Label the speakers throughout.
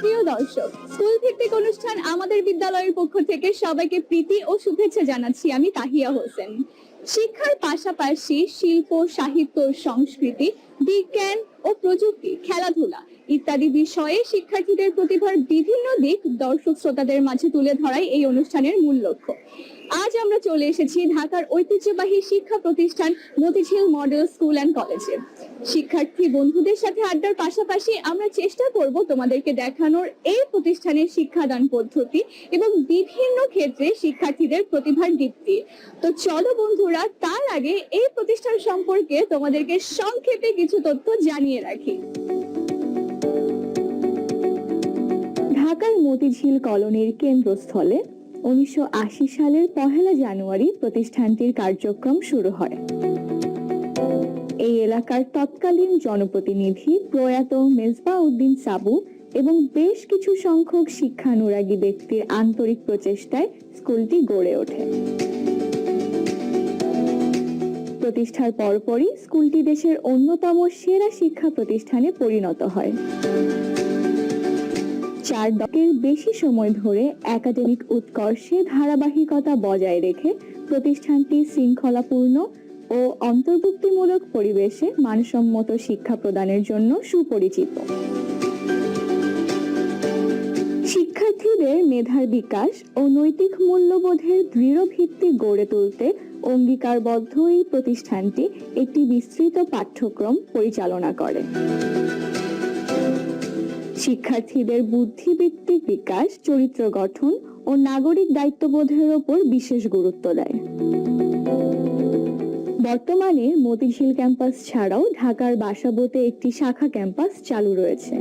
Speaker 1: প্রিয় দর্শক, স্কুল অনুষ্ঠান আমাদের বিদ্যালয়ের পক্ষ থেকে সবাইকে প্রীতি ও শুভেচ্ছা জানাচ্ছি আমি তাহিয়া হোসেন। শিক্ষার পাশাপাশি শিল্প, সাহিত্য, সংস্কৃতি, বিজ্ঞান ও প্রযুক্তি, খেলাধুলা ইত্যাদি বিষয়ে শিক্ষার্থীদের প্রতিভার বিভিন্ন দিক দর্শক শ্রোতাদের মাঝে তুলে ধরাই এই অনুষ্ঠানের মূল লক্ষ্য। আজ আমরা চলে এসেছি ঢাকার ঐতিহ্যবাহী শিক্ষা প্রতিষ্ঠান মতিঝিল মডেল স্কুল অ্যান্ড কলেজে। শিক্ষার্থী বন্ধুদের সাথে আড্ডার পাশাপাশি আমরা চেষ্টা করব তোমাদেরকে দেখানোর এই প্রতিষ্ঠানের শিক্ষাদান পদ্ধতি এবং বিভিন্ন ক্ষেত্রে শিক্ষার্থীদের প্রতিভার দীপ্তি। তো চলো বন্ধুরা, তার আগে এই প্রতিষ্ঠান সম্পর্কে তোমাদেরকে সংক্ষেপে কিছু তথ্য জানিয়ে রাখি। ঢাকার মতিঝিল কলোনির কেন্দ্রস্থলে উনিশশো আশি সালের পহেলা জানুয়ারি প্রতিষ্ঠানটির কার্যক্রম শুরু হয়। এই এলাকার তৎকালীন জনপ্রতিনিধি প্রয়াত মেজবা উদ্দিন সাবু এবং বেশ কিছু সংখ্যক শিক্ষানুরাগী ব্যক্তির আন্তরিক প্রচেষ্টায় স্কুলটি গড়ে ওঠে। প্রতিষ্ঠার পরপরই স্কুলটি দেশের অন্যতম সেরা শিক্ষা প্রতিষ্ঠানে পরিণত হয়। চার দকের বেশি সময় ধরে একাডেমিক উৎকর্ষে ধারাবাহিকতা বজায় রেখে প্রতিষ্ঠানটি শৃঙ্খলাপূর্ণ ও অন্তর্ভুক্তিমূলক পরিবেশে মানসম্মত শিক্ষা প্রদানের জন্য সুপরিচিত। শিক্ষার্থীদের মেধার বিকাশ ও নৈতিক মূল্যবোধের দৃঢ় ভিত্তি গড়ে তুলতে অঙ্গীকারবদ্ধ এই প্রতিষ্ঠানটি একটি বিস্তৃত পাঠ্যক্রম পরিচালনা করে। শিক্ষার্থীদের বুদ্ধিবৃত্তিক বিকাশ, চরিত্র গঠন ও নাগরিক দায়িত্ববোধের ওপর বিশেষ গুরুত্ব দেয়। বর্তমানে মতিঝিল ক্যাম্পাস ছাড়াও ঢাকার বাসাবোতে একটি শাখা ক্যাম্পাস চালু রয়েছে।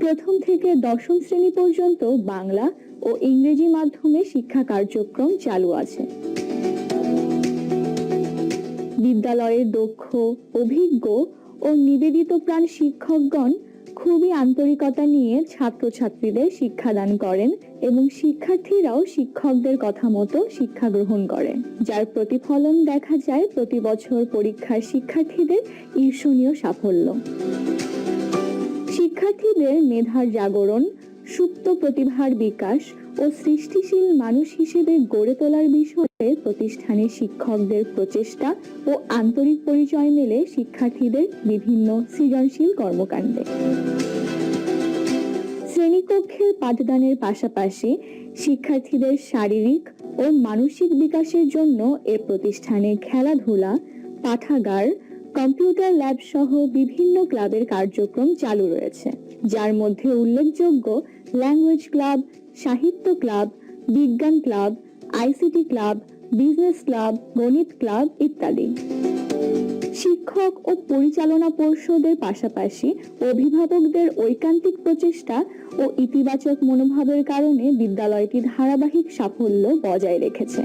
Speaker 1: প্রথম থেকে দশম শ্রেণি পর্যন্ত বাংলা ও ইংরেজি মাধ্যমে শিক্ষা কার্যক্রম চালু আছে। বিদ্যালয়ের দক্ষ, অভিজ্ঞ ও নিবেদিত প্রাণ শিক্ষকগণ খুবই আন্তরিকতা নিয়ে ছাত্রছাত্রীদের শিক্ষাদান করেন এবং শিক্ষার্থীরাও শিক্ষকদের কথা মতো শিক্ষা গ্রহণ করে যার প্রতিফলন দেখা যায় প্রতি বছর পরীক্ষার শিক্ষার্থীদের ঈর্ষণীয় সাফল্য। শিক্ষার্থীদের মেধার জাগরণ, সুপ্ত প্রতিভার বিকাশ ও সৃষ্টিশীল মানুষ হিসেবে গড়ে তোলার বিষয়ে প্রতিষ্ঠানের শিক্ষকদের প্রচেষ্টা ও আন্তরিক পরিচয় মেলে শিক্ষার্থীদের বিভিন্ন সৃজনশীল কর্মকাণ্ডে। শ্রেণীকক্ষের পাঠদানের পাশাপাশি শিক্ষার্থীদের শারীরিক ও মানসিক বিকাশের জন্য এ প্রতিষ্ঠানে খেলাধুলা, পাঠাগার, কম্পিউটার ল্যাব সহ বিভিন্ন ক্লাবের কার্যক্রম চালু রয়েছে। যার মধ্যে উল্লেখযোগ্য ল্যাঙ্গুয়েজ ক্লাব সাহিত্য ক্লাব বিজ্ঞান club ICT club business club গণিত ক্লাব ইত্যাদি। শিক্ষক ও পরিচালনা পর্ষদের পাশাপাশি অভিভাবকদের ঐকান্তিক প্রচেষ্টা ও ইতিবাচক মনোভাবের কারণে বিদ্যালয়টি ধারাবাহিক সাফল্য বজায় রেখেছে।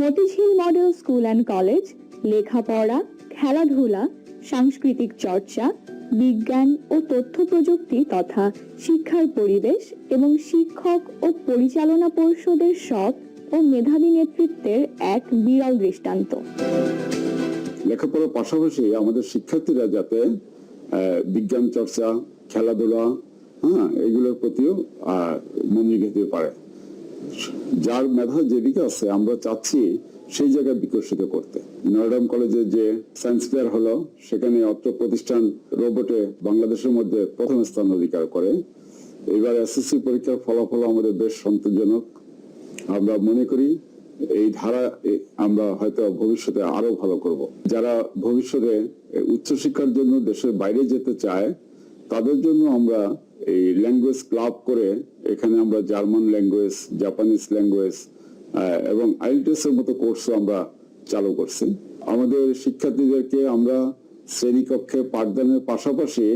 Speaker 1: Motijheel model school and college, লেখাপড়া, খেলাধুলা, সাংস্কৃতিক চর্চা বিজ্ঞান ও তথ্য প্রযুক্তি তথা শিক্ষার পরিবেশ এবং শিক্ষক ও পরিচালনা পর্ষদের সৎ ও মেধাবী নেতৃত্বের এক বিরল দৃষ্টান্ত।
Speaker 2: লেখাপড়ার পাশাপাশি আমাদের শিক্ষার্থীরা যাতে বিজ্ঞান চর্চা, খেলাধুলা হ্যাঁ এগুলোর প্রতিও মনোযোগ দিতে পারে। যার মেধা যেদিকে আছে, আমরা চাচ্ছি সেই জায়গায় বিকশিত করতে। নয়ডাম কলেজে যে সায়েন্স ফেয়ার হলো, সেখানে অত্র প্রতিষ্ঠান রোবটে বাংলাদেশের মধ্যে প্রথম স্থান অধিকার করে। এবার এসএসসি পরীক্ষার ফলাফল আমাদের বেশ সন্তোষজনক। আমরা মনে করি এই ধারা আমরা হয়তো ভবিষ্যতে আরও ভালো করব। যারা ভবিষ্যতে উচ্চশিক্ষার জন্য দেশের বাইরে যেতে চায়, তাদের জন্য আমরা এই ল্যাঙ্গুয়েজ ক্লাব করে, এখানে আমরা জার্মান ল্যাঙ্গুয়েজ, জাপানিজ ল্যাঙ্গুয়েজ এবং আইএলটিএস এর মতো কোর্সও আমরা চালু করছি। আমাদের শিক্ষার্থীদেরকে আমরা শ্রেণীকক্ষে পাঠদানের পাশাপাশি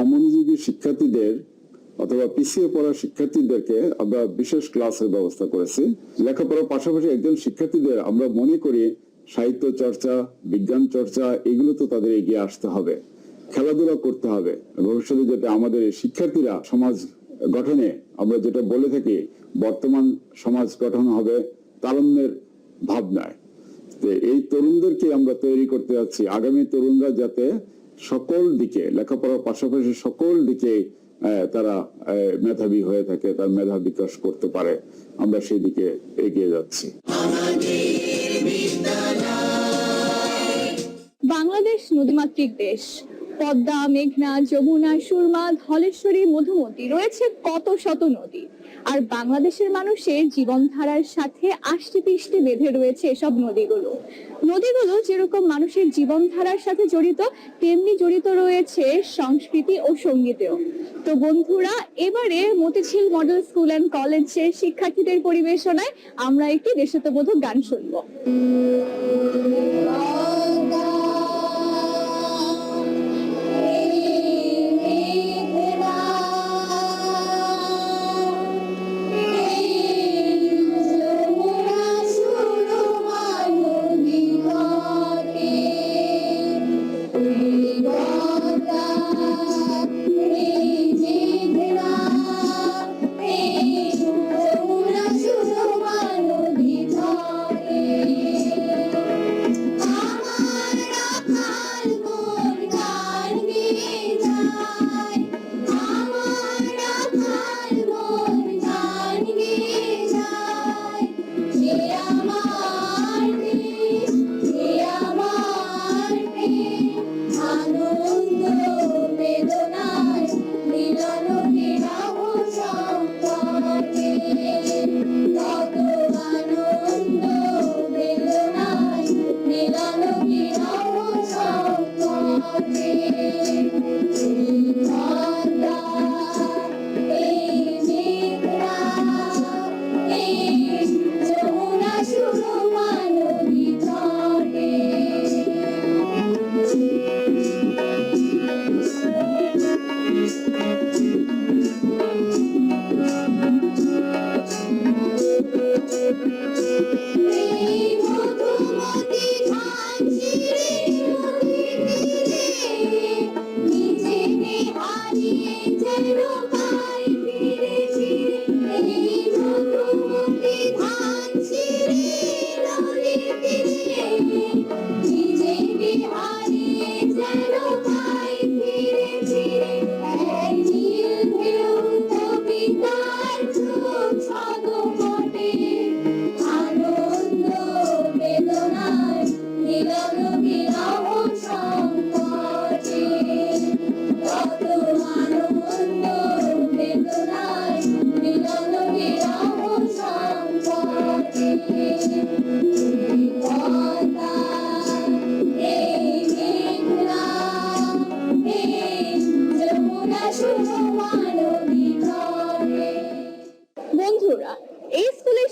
Speaker 2: অমনোযোগী শিক্ষার্থীদের অথবা পিছিয়ে পড়া শিক্ষার্থীদেরকে আমরা বিশেষ ক্লাসের ব্যবস্থা করেছি। লেখাপড়ার পাশাপাশি একজন শিক্ষার্থীদের আমরা মনে করি সাহিত্য চর্চা, বিজ্ঞান চর্চা, এগুলো তো তাদের এগিয়ে আসতে হবে। খেলাধুলা করতে হবে। ভবিষ্যতে যাতে আমাদের শিক্ষার্থীরা সমাজ গঠনে আমরা যেটা বলে থাকি, বর্তমান সমাজ গঠন হবে তারুণ্যের ভাবনায়। তো এই তরুণদেরকে আমরা তৈরি করতে যাচ্ছি। আগামী তরুণরা যাতে সকল দিকে, লেখাপড়ার পাশাপাশি সকল দিকে তারা মেধাবী হয়ে থাকে, তার মেধা বিকাশ করতে পারে। আমরা সেই দিকে এগিয়ে যাচ্ছি।
Speaker 3: বাংলাদেশ নদীমাতৃক দেশ। পদ্মা, মেঘনা, যমুনা, সুরমা, ধলেশ্বরী, মধুমতি রয়েছে কত শত নদী। আর বাংলাদেশের মানুষের জীবনধারার সাথে আষ্টি পিষ্টি বেঁধে রয়েছে এসব নদীগুলো। নদীগুলো যেরকম মানুষের জীবনধারার সাথে জড়িত, তেমনি জড়িত রয়েছে সংস্কৃতি ও সঙ্গীতেও। তো বন্ধুরা, এবারে মতিঝিল মডেল স্কুল অ্যান্ড কলেজের শিক্ষার্থীদের পরিবেশনায় আমরা একটি দেশাত্মবোধক গান শুনব।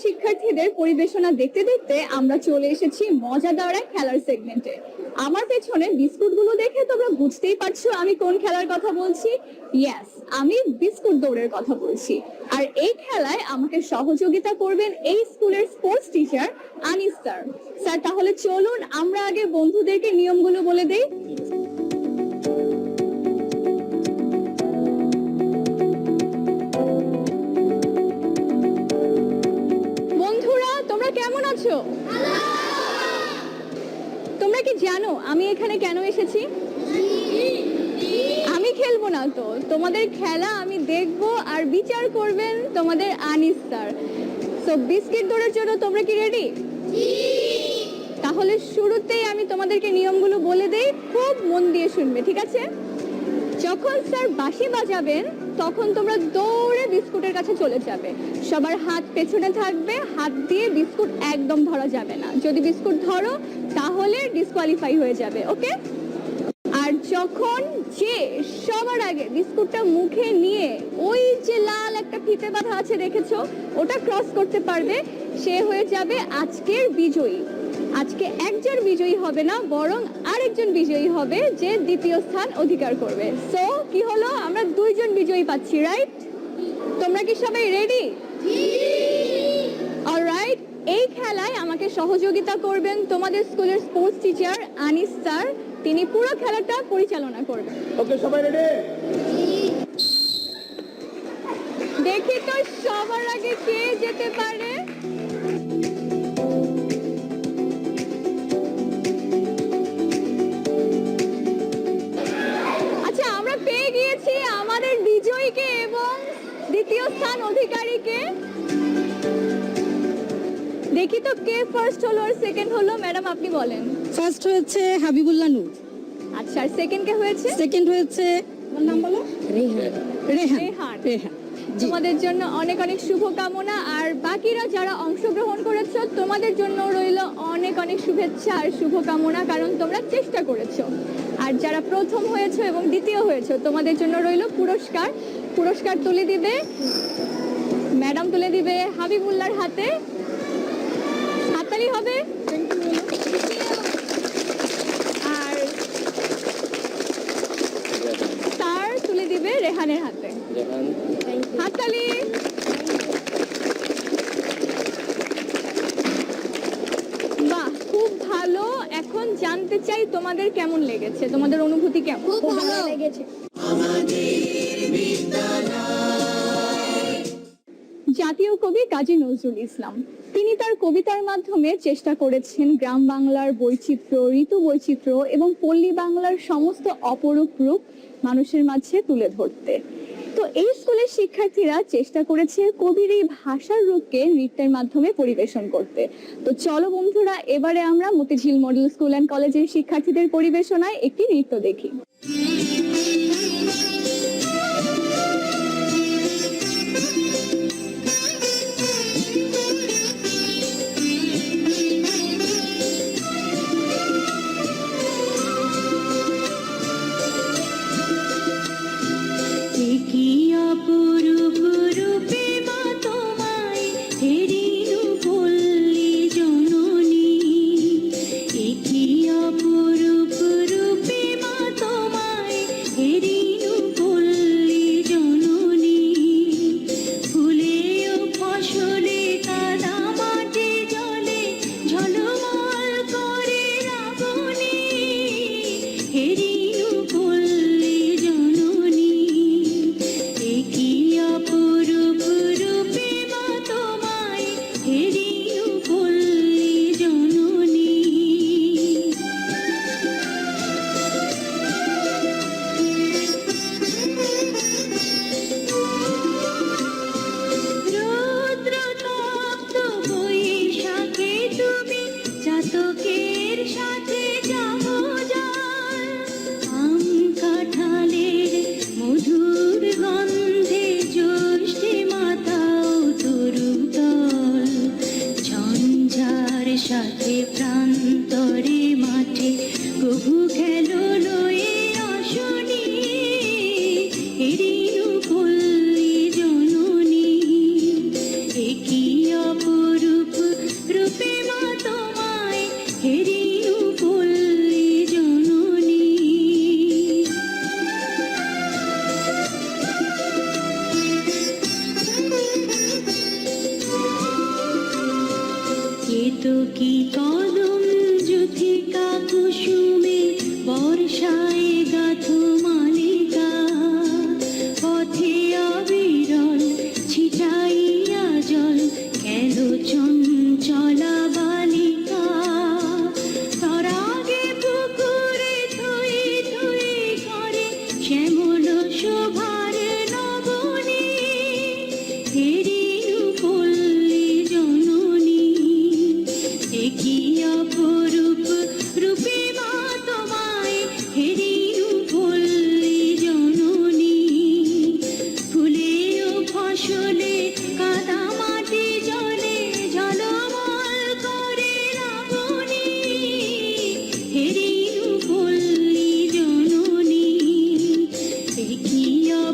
Speaker 3: শিক্ষার্থীদের পরিবেশনা দেখতে দেখতে আমরা চলে এসেছি মজাদার এক খেলার সেগমেন্টে আমার পেছনে বিস্কুটগুলো দেখে তোমরা বুঝতেই পারছ আমি কোন খেলার কথা বলছি। ইয়েস আমি বিস্কুট দৌড়ের কথা বলছি। আর এই খেলায় আমাকে সহযোগিতা করবেন এই স্কুলের sports teacher Anis sir. Sir, তাহলে চলুন আমরা আগে বন্ধুদেরকে নিয়মগুলো বলে দেই। আছো তোমরা কি জানো আমি এখানে কেন এসেছি? আমি খেলব না তো। তোমাদের খেলা আমি দেখব আর বিচার করবেন তোমাদের আনিস স্যার। সো বিস্কিট দৌড়ের জন্য তোমরা কি রেডি তাহলে শুরুতেই আমি তোমাদেরকে নিয়মগুলো বলে দেই। খুব মন দিয়ে শুনবে, ঠিক আছে? যখন স্যার বাঁশি বাজাবেন তখন তোমরা দৌড়ে বিস্কুটের কাছে চলে যাবে। সবার হাত পেছনে থাকবে, হাত দিয়ে বিস্কুট একদম ধরা যাবে না। যদি বিস্কুট ধরো, তাহলে ডিসকোয়ালিফাই হয়ে যাবে, ওকে? আর যখন যে সবার আগে বিস্কুটটা মুখে নিয়ে ওই যে লাল একটা ফিতে বাঁধা আছে, দেখেছ? ওটা ক্রস করতে পারবে, সে হয়ে যাবে আজকের বিজয়ী। আজকে একজন বিজয়ী হবে না বরং আরেকজন বিজয়ী হবে যে দ্বিতীয় স্থান অধিকার করবে। সো কি হলো? আমরা দুইজন বিজয়ী পাচ্ছি রাইট তোমরা কি সবাই রেডি অলরাইট
Speaker 4: এই খেলায় আমাকে সহযোগিতা করবেন তোমাদের স্কুলের স্পোর্টস টিচার আনিস স্যার। তিনি পুরো খেলাটা পরিচালনা করবেন।
Speaker 1: ওকে সবাই রেডি
Speaker 4: দেখি তো সবার আগে কে যেতে পারে। স্থান অধিকারীকে? দেখি তো কে ফার্স্ট হলো আর সেকেন্ড হলো। ম্যাডাম আপনি বলেন।
Speaker 5: ফার্স্ট হয়েছে হাবিবুল্লাহ নূর।
Speaker 4: আচ্ছা আর সেকেন্ড কে হয়েছে?
Speaker 5: সেকেন্ড হয়েছে নাম বলো? রেহান। রেহান।
Speaker 4: রেহান। তোমাদের জন্য অনেক অনেক শুভকামনা আর বাকিরা যারা অংশগ্রহণ করেছ তোমাদের জন্য রইল অনেক অনেক শুভেচ্ছা আর শুভকামনা কারণ তোমরা চেষ্টা করেছ। আর যারা প্রথম হয়েছো এবং দ্বিতীয় হয়েছো তোমাদের জন্য রইল পুরস্কার। পুরস্কার তুলে দিবে ম্যাডাম তুলে দিবে হাবিবুল্লাহর হাতে। হাততালি হবে। আর তার তুলে দিবে রেহানের হাতে। হাততালি। বাহ খুব ভালো। এখন জানতে চাই তোমাদের কেমন লেগেছে? তোমাদের অনুভূতি কেমন?
Speaker 3: খুব ভালো লেগেছে।
Speaker 4: জাতীয় কবি কাজী নজরুল ইসলাম। তিনি তার কবিতার মাধ্যমে চেষ্টা করেছেন গ্রাম বাংলার বৈচিত্র্য, ঋতু বৈচিত্র্য এবং পল্লী বাংলার সমস্ত অপরূপ রূপ মানুষের মাঝে তুলে ধরতে। তো এই স্কুলের শিক্ষার্থীরা চেষ্টা করেছে কবির এই ভাষার রূপকে নৃত্যের মাধ্যমে পরিবেশন করতে। তো চলো বন্ধুরা, এবারে আমরা মতিঝিল মডেল স্কুল অ্যান্ড কলেজের শিক্ষার্থীদের পরিবেশনায় একটি নৃত্য দেখি।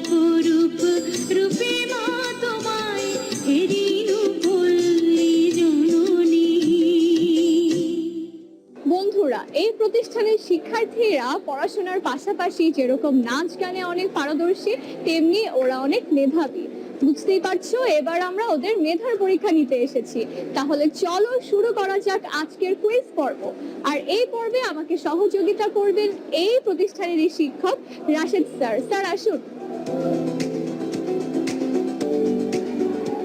Speaker 6: অপরূপ তোমায়
Speaker 4: বন্ধুরা, এই প্রতিষ্ঠানের শিক্ষার্থীরা পড়াশোনার পাশাপাশি যেরকম নাচ গানে অনেক পারদর্শী, তেমনি ওরা অনেক মেধাবী।
Speaker 1: বুঝতেই পারছ? এবার আমরা ওদের মেধার পরীক্ষা নিতে এসেছি। তাহলে চলো শুরু করা যাক আজকের কুইজ পর্ব। আর এই পর্বে আমাকে সহযোগিতা করবেন এই প্রতিষ্ঠানেরই শিক্ষক রাশেদ স্যার। স্যার, আসুন।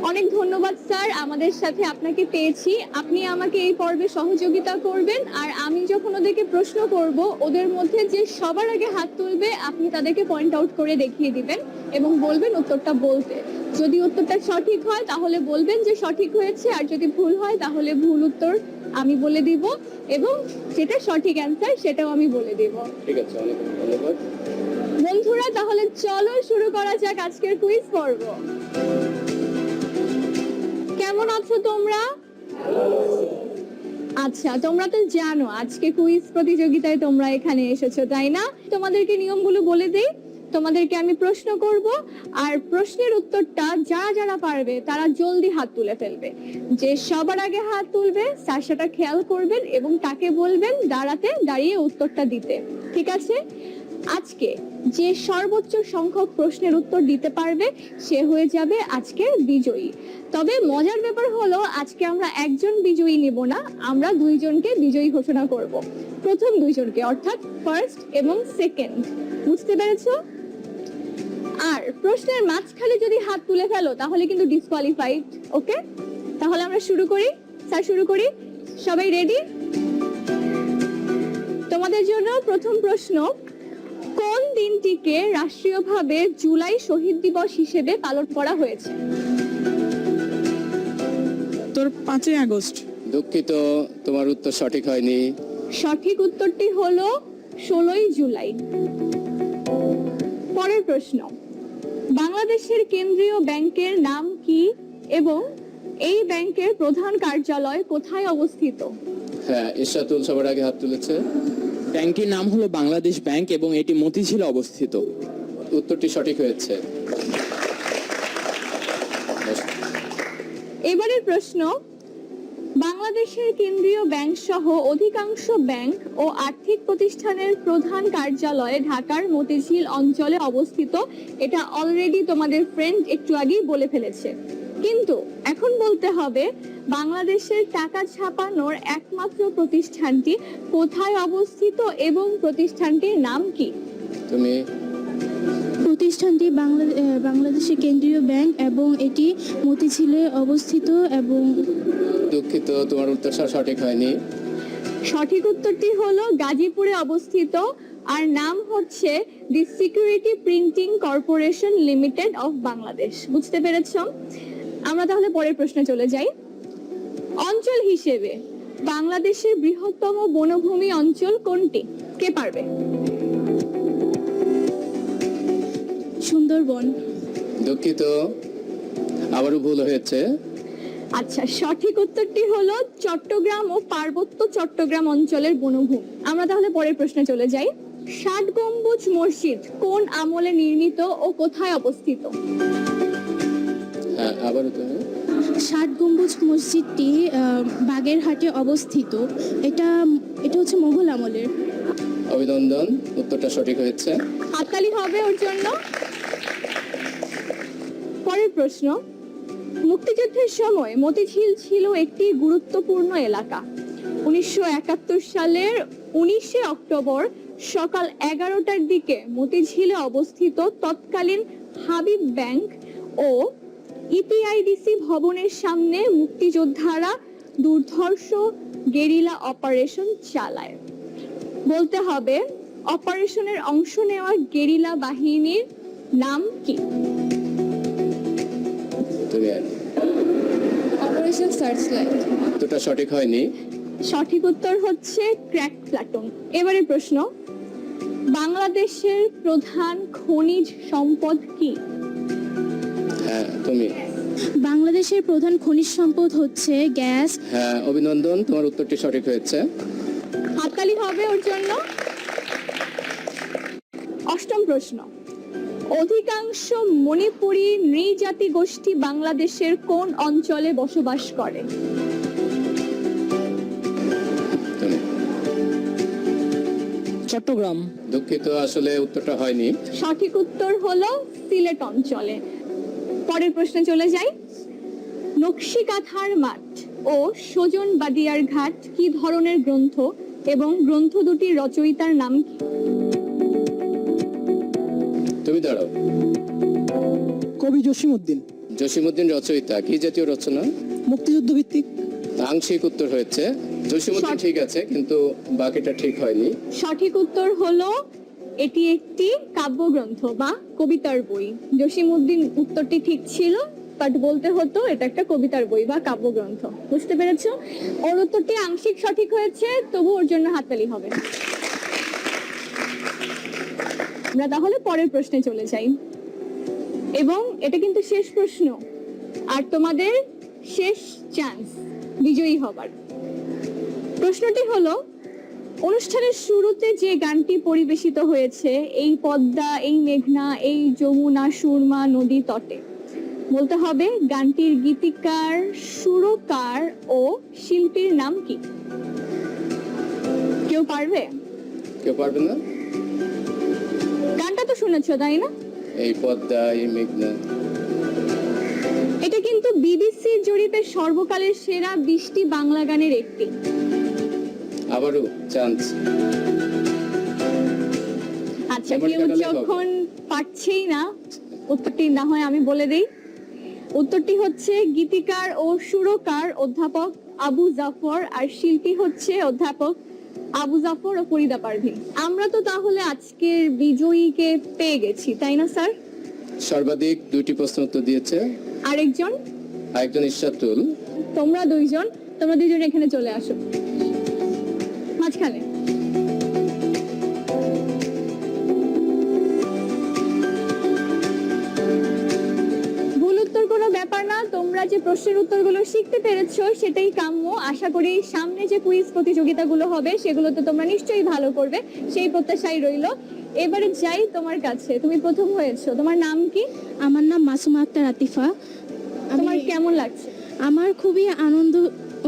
Speaker 1: অনেক ধন্যবাদ, স্যার। আমাদের সাথে আপনাকে পেয়েছি। আপনি আমাকে এই পর্বে সহযোগিতা করবেন আর আমি যখন ওদেরকে প্রশ্ন করব, ওদের মধ্যে যে সবার আগে হাত তুলবে, আপনি তাদেরকে পয়েন্ট আউট করে দেখিয়ে দিবেন এবং বলবেন উত্তরটা বলতে। যদি উত্তরটা সঠিক হয়, তাহলে বলবেন যে সঠিক হয়েছে, আর যদি ভুল হয়, তাহলে ভুল উত্তর আমি বলে দিব এবং যেটা সঠিক অ্যান্সার সেটাও আমি বলে দিব।
Speaker 7: ঠিক আছে, অনেক ধন্যবাদ।
Speaker 1: বন্ধুরা, তাহলে চলো শুরু করা যাক আজকের কুইজ পর্ব। কেমন আছো তোমরা? আচ্ছা তোমরা তো জানো, আজকে কুইজ প্রতিযোগিতায় তোমরা এখানে এসেছ, তাই না? তোমাদেরকে নিয়মগুলো বলে দেই। তোমাদেরকে আমি প্রশ্ন করব, আর প্রশ্নের উত্তরটা যারা যারা পারবে, তারা জলদি হাত তুলে ফেলবে। যে সবার আগে হাত তুলবে স্যার সেটা খেয়াল করবেন এবং তাকে বলবেন দাঁড়াতে, দাঁড়িয়ে উত্তরটা দিতে। ঠিক আছে? আজকে যে সর্বোচ্চ সংখ্যক প্রশ্নের উত্তর দিতে পারবে, সে হয়ে যাবে আজকের বিজয়ী। তবে মজার ব্যাপার হলো, আজকে আমরা একজন বিজয়ী নিব না, আমরা দুইজনকে বিজয়ী ঘোষণা করব। প্রথম দুইজনকে, অর্থাৎ ফার্স্ট এবং সেকেন্ড বুঝতে পেরেছ? আর প্রশ্নের মাঝখানে যদি হাত তুলে ফেলো, তাহলে কিন্তু ডিসকোয়ালিফাইড ওকে তাহলে আমরা শুরু করি। স্যার, শুরু করি। সবাই রেডি তোমাদের জন্য প্রথম প্রশ্ন কোন দিনটিকে রাষ্ট্রীয়ভাবে জুলাই শহীদ দিবস হিসেবে পালন করা হয়েছে?
Speaker 5: তোর পাঁচই আগস্ট।
Speaker 7: দুঃখিত তোমার উত্তর সঠিক হয়নি।
Speaker 1: সঠিক উত্তরটি হলো ষোলোই জুলাই। পরের প্রশ্ন বাংলাদেশের কেন্দ্রীয় ব্যাংকের নাম কি এবং এই ব্যাংকের প্রধান কার্যালয় কোথায় অবস্থিত?
Speaker 7: হ্যাঁ ইশরাতুল সবার আগে হাত তুলেছে।
Speaker 8: ব্যাংকটির নাম হলো বাংলাদেশ ব্যাংক এবং এটি মতিঝিলে অবস্থিত।
Speaker 7: উত্তরটি সঠিক হয়েছে।
Speaker 1: এবারের প্রশ্ন বাংলাদেশের কেন্দ্রীয় ব্যাংক সহ অধিকাংশ ব্যাংক ও আর্থিক প্রতিষ্ঠানের প্রধান কার্যালয় ঢাকার মতিঝিল অঞ্চলে অবস্থিত। এটা অলরেডি তোমাদের ফ্রেন্ড একটু আগেই বলে ফেলেছে। কিন্তু এখন বলতে হবে বাংলাদেশের টাকা ছাপানোর একমাত্র প্রতিষ্ঠানটি কোথায় অবস্থিত এবং প্রতিষ্ঠানটির নাম কি?
Speaker 7: তুমি
Speaker 9: প্রতিষ্ঠানটি বাংলা বাংলাদেশের কেন্দ্রীয় ব্যাংক এবং এটি মতিঝিলে অবস্থিত এবং
Speaker 7: দুঃখিত তোমার উত্তর সঠিক হয়নি।
Speaker 1: সঠিক উত্তরটি হলো গাজীপুরে অবস্থিত আর নাম হচ্ছে the security printing corporation limited of Bangladesh. বুঝতে পেরেছ? আমরা তাহলে পরের প্রশ্নে চলে যাই। অঞ্চল হিসেবে বাংলাদেশের বৃহত্তম বনভূমি অঞ্চল কোনটি? কে পারবে?
Speaker 9: সুন্দরবন।
Speaker 7: দুঃখিত আবারও ভুল হয়েছে।
Speaker 1: আচ্ছা সঠিক উত্তরটি হলো চট্টগ্রাম ও পার্বত্য চট্টগ্রাম অঞ্চলের বনভূমি। আমরা তাহলে পরের প্রশ্নে চলে যাই। ষাট গম্বুজ মসজিদ কোন আমলে নির্মিত ও কোথায় অবস্থিত?
Speaker 7: আবারও
Speaker 9: ষাট গম্বুজ মসজিদটি বাগেরহাটে অবস্থিত। এটা এটা হচ্ছে মোগল আমলের।
Speaker 7: অভিনন্দন উত্তরটা সঠিক হয়েছে।
Speaker 1: হাততালি হবে ওর জন্য। পরের প্রশ্ন মুক্তিযুদ্ধের সময় মতিঝিল ছিল একটি গুরুত্বপূর্ণ এলাকা। উনিশশো একাত্তর সালের উনিশে অক্টোবর সকাল এগারোটার দিকে মতিঝিলে অবস্থিত তৎকালীন হাবিব ব্যাংক ও ইপিআইডিসি ভবনের সামনে মুক্তিযোদ্ধারা দুর্ধর্ষ গেরিলা অপারেশন চালায়। বলতে হবে অপারেশনের অংশ নেওয়া গেরিলা বাহিনীর নাম কি?
Speaker 3: অপারেশন
Speaker 7: সঠিক হয়নি।
Speaker 1: সঠিক উত্তর হচ্ছে ক্র্যাক প্লাটুন। এবারে প্রশ্ন বাংলাদেশের প্রধান খনিজ সম্পদ কি?
Speaker 7: তুমি?
Speaker 9: বাংলাদেশের প্রধান খনিজ সম্পদ হচ্ছে গ্যাস।
Speaker 7: হ্যাঁ অভিনন্দন তোমার উত্তরটি সঠিক হয়েছে।
Speaker 1: হাততালি হবে ওর জন্য। অষ্টম প্রশ্ন অধিকাংশ মণিপুরী নৃজাতি গোষ্ঠী বাংলাদেশের কোন অঞ্চলে বসবাস করে?
Speaker 8: চট্টগ্রাম।
Speaker 7: দুঃখিত আসলে উত্তরটা হয়নি।
Speaker 1: সঠিক উত্তর হলো সিলেট অঞ্চলে। পরের প্রশ্নে চলে যাই। নকশি কাঁথার মাঠ ও সজন বাদিয়ার ঘাট কি ধরনের গ্রন্থ এবং গ্রন্থ দুটির রচয়িতার নাম কি?
Speaker 7: তুমি দাঁড়াও।
Speaker 10: কবি জসিমউদ্দিন।
Speaker 7: জসিমুদ্দিন রচয়িতা কি জাতীয় রচনা?
Speaker 10: মুক্তিযুদ্ধ ভিত্তিক
Speaker 7: আংশিক উত্তর হয়েছে। জসিমুদ্দিন
Speaker 1: সঠিক।
Speaker 7: ঠিক আছে কিন্তু বাকিটা ঠিক হয়নি।
Speaker 1: সঠিক উত্তর হলো এটি একটি কাব্যগ্রন্থ বা কবিতার বই। জসিমউদ্দিন উত্তরটি ঠিক ছিল, বাট বলতে হতো এটা একটা কবিতার বই বা কাব্যগ্রন্থ। বুঝতে পেরেছ? ওর উত্তরটি আংশিক সঠিক হয়েছে, তবু ওর জন্য হাততালি হবে। আমরা তাহলে পরের প্রশ্নে চলে যাই। এবং এটা কিন্তু শেষ প্রশ্ন, আর তোমাদের শেষ চান্স বিজয়ী হবার। প্রশ্নটি হলো অনুষ্ঠানের শুরুতে যে গানটি পরিবেশিত হয়েছে এই পদ্মা এই মেঘনা এই যমুনা সুরমা নদী তটে বলতে হবে গানটির গীতিকার সুরকার ও শিল্পীর নাম কি? কেউ পারবে?
Speaker 7: কেউ পারবে না?
Speaker 1: গানটা তো শুনেছো তাই না?
Speaker 7: এই পদ্মা এই মেঘনা।
Speaker 1: এটা কিন্তু বিবিসির জরিপে সর্বকালের সেরা বিশটি বাংলা গানের একটি।
Speaker 7: আবারও চান্স
Speaker 1: আচ্ছা কেউ যখন পারছেই না উত্তরটি না হয় আমি বলে দেই। উত্তরটি হচ্ছে গীতিকার ও সুরকার অধ্যাপক আবু জাফর আর শিল্পী হচ্ছে অধ্যাপক আবু জাফর ও ফরিদা পারভিন আমরা তো তাহলে আজকের বিজয়ীকে পেয়ে গেছি তাই না স্যার?
Speaker 7: সর্বাধিক দুইটি প্রশ্ন উত্তর দিয়েছে।
Speaker 1: আরেকজন?
Speaker 7: আরেকজন ইশাতুল।
Speaker 1: তোমরা দুইজন তোমরা দুইজন এখানে চলে আসো। মাঝখানে। ভুল উত্তর কোনো ব্যাপার না তোমরা যে প্রশ্নের উত্তরগুলো শিখতে পেরেছ সেটাই কাম্য। আশা করি সামনে যে কুইজ প্রতিযোগিতাগুলো হবে সেগুলোতে তোমরা নিশ্চয়ই ভালো করবে সেই প্রত্যাশাই রইল। এবারে যাই তোমার কাছে। তুমি প্রথম হয়েছো। তোমার নাম কি?
Speaker 9: আমার নাম মাসুমা আক্তার আতিফা।
Speaker 1: তোমার কেমন লাগছে?
Speaker 9: আমার খুবই আনন্দ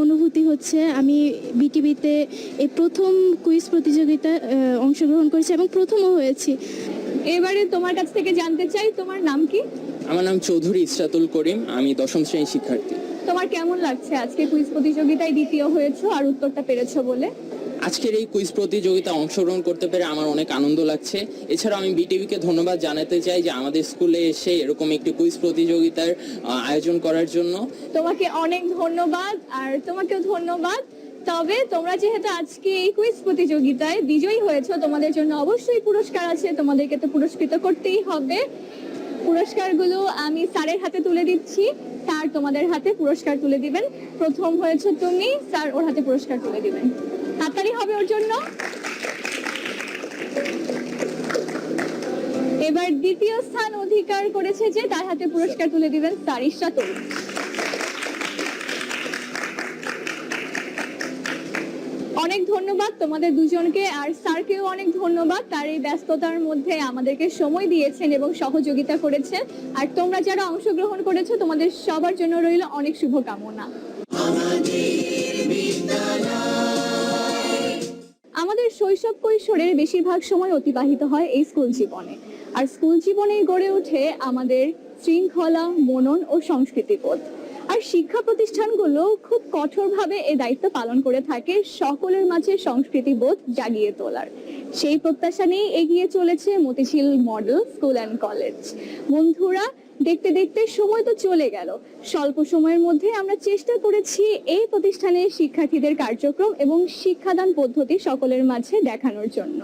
Speaker 9: অনুভূতি হচ্ছে আমি বিটিভিতে এই প্রথম কুইজ প্রতিযোগিতা অংশগ্রহণ করেছি এবং প্রথমও হয়েছি।
Speaker 1: এবারে তোমার কাছ থেকে জানতে চাই তোমার নাম কি?
Speaker 8: আমার নাম চৌধুরী ইসরাতুল করিম আমি দশম শ্রেণির শিক্ষার্থী।
Speaker 1: তোমার কেমন লাগছে আজকে কুইজ প্রতিযোগিতায় দ্বিতীয় হয়েছো আর উত্তরটা পেরেছ বলে?
Speaker 8: আজকের এই কুইজ প্রতিযোগিতা অংশগ্রহণ করতে পেরে আমার অনেক আনন্দ লাগছে। এছাড়া আমি বিটিভিকে ধন্যবাদ জানাতে চাই যে আমাদের স্কুলে এসে এরকম একটি কুইজ প্রতিযোগিতার আয়োজন করার জন্য।
Speaker 1: তোমাকে অনেক ধন্যবাদ আর তোমাকেও ধন্যবাদ। তবে তোমরা যেহেতু আজকে এই কুইজ প্রতিযোগিতায় বিজয়ী হয়েছো, তোমাদের জন্য অবশ্যই পুরস্কার আছে। তোমাদেরকে তো পুরস্কৃত করতেই হবে। পুরস্কারগুলো আমি স্যারের হাতে তুলে দিচ্ছি। স্যার তোমাদের হাতে পুরস্কার তুলে দিবেন। প্রথম হয়েছে তুমি, স্যার ওর হাতে পুরস্কার তুলে দিবেন। তাড়াতাড়ি হবে ওর জন্য। এবার দ্বিতীয় স্থান অধিকার করেছে যে তার হাতে পুরস্কার তুলে দিবেন সারিশা তরুণ অনেক ধন্যবাদ। তোমাদের দুজনকে আর স্যারকেও অনেক ধন্যবাদ। তার এই ব্যস্ততার মধ্যে আমাদেরকে সময় দিয়েছেন এবং সহযোগিতা করেছেন। আর তোমরা যারা অংশগ্রহণ করেছ, তোমাদের সবার জন্য রইল অনেক শুভকামনা। আমাদের শৈশব কৈশোরের বেশিরভাগ সময় অতিবাহিত হয় এই স্কুল জীবনে। আর স্কুল জীবনেই গড়ে ওঠে আমাদের শৃঙ্খলা, মনন ও সংস্কৃতিবোধ। আর শিক্ষা প্রতিষ্ঠানগুলো খুব কঠোরভাবে এ দায়িত্ব পালন করে থাকে সকলের মাঝে সংস্কৃতিবোধ জাগিয়ে তোলার। সেই প্রত্যাশা নিয়ে এগিয়ে চলেছে Motijheel model school and college. বন্ধুরা, দেখতে দেখতে সময় তো চলে গেল। স্বল্প সময়ের মধ্যে আমরা চেষ্টা করেছি এই প্রতিষ্ঠানের শিক্ষার্থীদের কার্যক্রম এবং শিক্ষাদান পদ্ধতি সকলের মাঝে দেখানোর জন্য।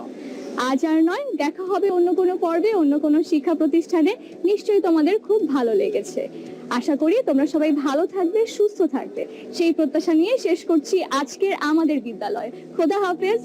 Speaker 1: আজ আর নয়, দেখা হবে অন্য কোনো পর্বে, অন্য কোনো শিক্ষা প্রতিষ্ঠানে। নিশ্চয়ই তোমাদের খুব ভালো লেগেছে। আশা করি তোমরা সবাই ভালো থাকবে, সুস্থ থাকবে। সেই প্রত্যাশা নিয়ে শেষ করছি আজকের আমাদের বিদ্যালয়। খোদা হাফেজ।